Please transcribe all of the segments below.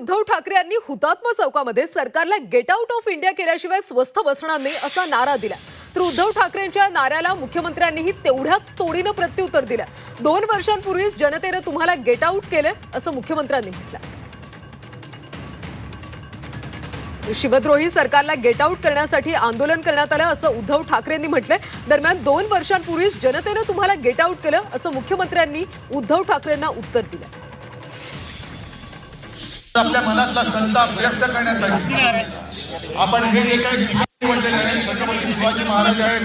उद्धव ठाकरे यांनी हुतात्मा चौकामध्ये सरकारला गेट आउट ऑफ इंडिया केल्याशिवाय स्वस्थ बसणार नाही असा नारा दिला तर उद्धव ठाकरेंच्या नाऱ्याला मुख्यमंत्र्यांनीही तेवढ्याच तोडीनं प्रत्युत्तर दिलं दोन वर्षांपूर्वीच जनतेनं तुम्हाला गेट आउट केलं असं मुख्यमंत्र्यांनी म्हटलं शिवद्रोही सरकारला गेट आउट करण्यासाठी आंदोलन करण्यात आलं असं उद्धव ठाकरेंनी म्हटलंय. दरम्यान दोन वर्षांपूर्वीच जनतेनं तुम्हाला गेट आउट केलं असं मुख्यमंत्र्यांनी उद्धव ठाकरेंना उत्तर दिलं आपल्या मनातला संताप व्यक्त करण्यासाठी. आपण हे जे काही निवडलेलं आहे छत्रपती शिवाजी महाराज आहेत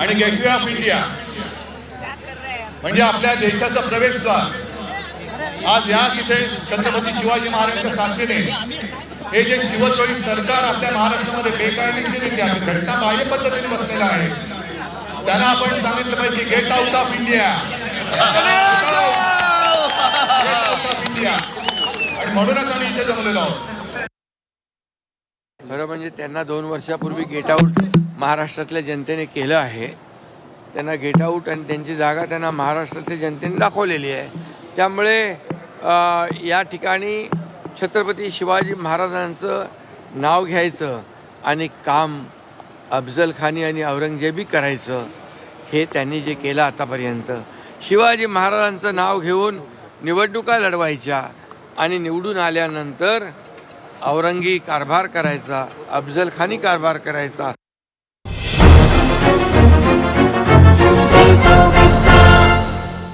आणि गेटवे ऑफ इंडिया म्हणजे आपल्या देशाचं प्रवेशद्वार. आज या तिथे छत्रपती शिवाजी महाराजांच्या साक्षीने हे जे शिवद्रोही सरकार आपल्या महाराष्ट्रामध्ये बेकायदेशीरित्या घटना बाह्य पद्धतीने बसलेलं आहे त्यांना आपण सांगितलं पाहिजे get out of India get out of India आणि म्हणूनच आम्ही इथे जमलेलो आहोत. खरं म्हणजे त्यांना दोन वर्षापूर्वी गेट आऊट महाराष्ट्रातल्या जनतेने केलं आहे. त्यांना गेट आऊट आणि त्यांची जागा त्यांना महाराष्ट्रातल्या जनतेने दाखवलेली आहे. त्यामुळे या ठिकाणी छत्रपती शिवाजी महाराजांचं नाव घ्यायचं आणि काम अफजल खानी आणि औरंगजेबी करायचं हे त्यांनी जे केलं आतापर्यंत. शिवाजी महाराजांचं नाव घेऊन निवडणुका लढवायच्या आणि निवडून आल्यानंतर औरंगी कारभार करायचा अफजलखानी कारभार करायचा.